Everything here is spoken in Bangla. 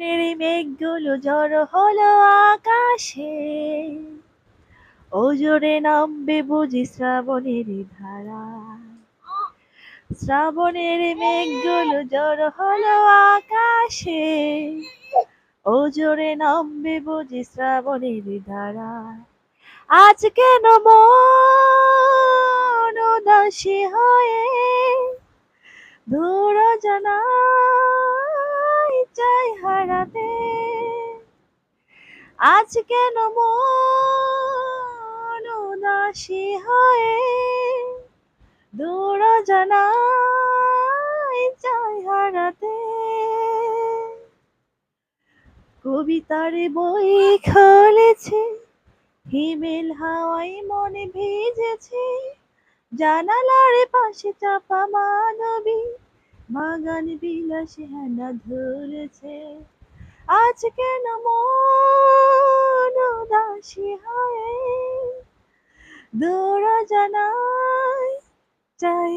শ্রাবণের মেঘগুলো জড়ো হলো আকাশে। ও জোরে নামবে বুঝি শ্রাবণের ধারা। শ্রাবণের মেঘগুলো জড়ো হলো আকাশে। ও জোরে নামবে বুঝি শ্রাবণের ধারা। আজ কেন মন হয়ে? দূর জানাই চাই হারাতে। আজ কেন মন উদাসী হয়ে? দূর জানাই চাই হারাতে। কবিতার বই খুলেছে, হিমেল হাওয়াই মনে ভিজেছে। জানালার পাশে চাপা মানবী বাগান বিলাস হেনা ধরেছে। আজ কেন মন উদাসী হয়ে? দূর জানাই চাই